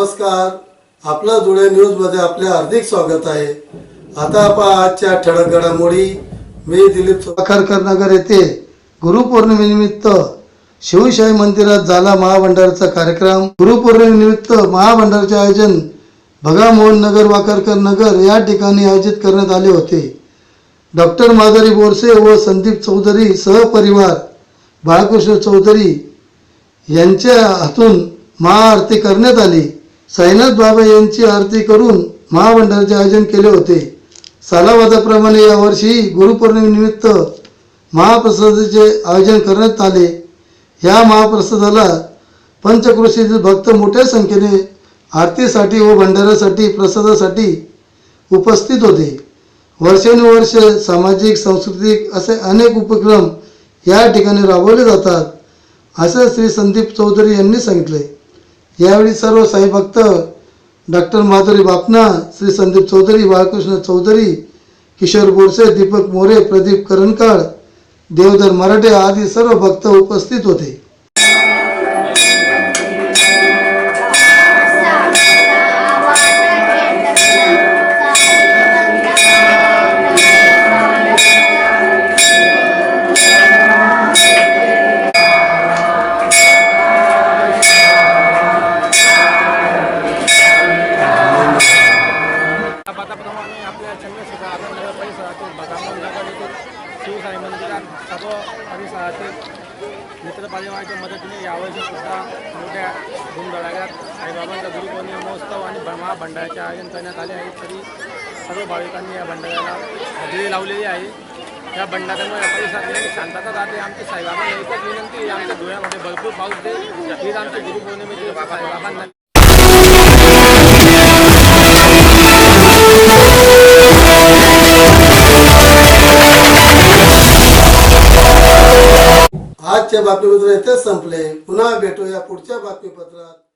आपलं धुळे न्यूजमध्ये आपले हार्दिक स्वागत आहे. आता आपण आजच्या ठळक घडामोडी. मी दिलीप साखरकर नगर येथे गुरुपौर्णिमेनिमित्त शिवशाही मंदिरात झाला महाभंडाराचा कार्यक्रम. गुरुपौर्णिमेनिमित्त महाभंडाराचे आयोजन भगामोहन नगर वाकरकर नगर या ठिकाणी आयोजित करण्यात आले होते. डॉक्टर माधुरी बोरसे व संदीप चौधरी सहपरिवार बाळकृष्ण चौधरी यांच्या हातून महाआरती करण्यात आली. साईनाथ बाबा यांची आरती करून महामंडळाचे आयोजन केले होते. सालावादाप्रमाणे यावर्षी गुरुपौर्णिमेनिमित्त महाप्रसादाचे आयोजन करण्यात आले. या महाप्रसादाला पंचकृषीतील भक्त मोठ्या संख्येने आरतीसाठी व भंडाऱ्यासाठी प्रसादासाठी उपस्थित होते. वर्षानुवर्ष सामाजिक सांस्कृतिक असे अनेक उपक्रम या ठिकाणी राबवले जातात असे श्री संदीप चौधरी यांनी सांगितले यावेळी सर्व साई भक्त डॉक्टर माधुरी बापना श्री संदीप चौधरी बाळकृष्ण चौधरी किशोर बोरसे दीपक मोरे प्रदीप करणकाळ देवधर मराठे आदी सर्व भक्त उपस्थित होते. चंद्रशेखर आझादनगर परिसरातील बगामन नगर येथील शिवसाई मंदिरात सर्व परिसरातील मित्रपरिवाराच्या मदतीने यावर्षी सुद्धा मोठ्या धूमधडाक्यात साईबाबांचा गुरुपौर्णिमा महोत्सव आणि ब्रह्मा भंडाऱ्याचे आयोजन करण्यात आले आहे. तरी सर्व भाविकांनी या भंडाऱ्याला हजेरी लावलेली आहे. या भंडाऱ्यामुळे या परिसरात शांतता राहते आमची साईबाबा एकच विनंती आहे. आमच्या धुळ्यामध्ये भरपूर पाऊस दे हीच आमची गुरुपौर्णिमेची साईबाबांना आजच्या बातमीपत्र इथेच संपले. पुन्हा भेटूया पुढच्या बातमीपत्रात.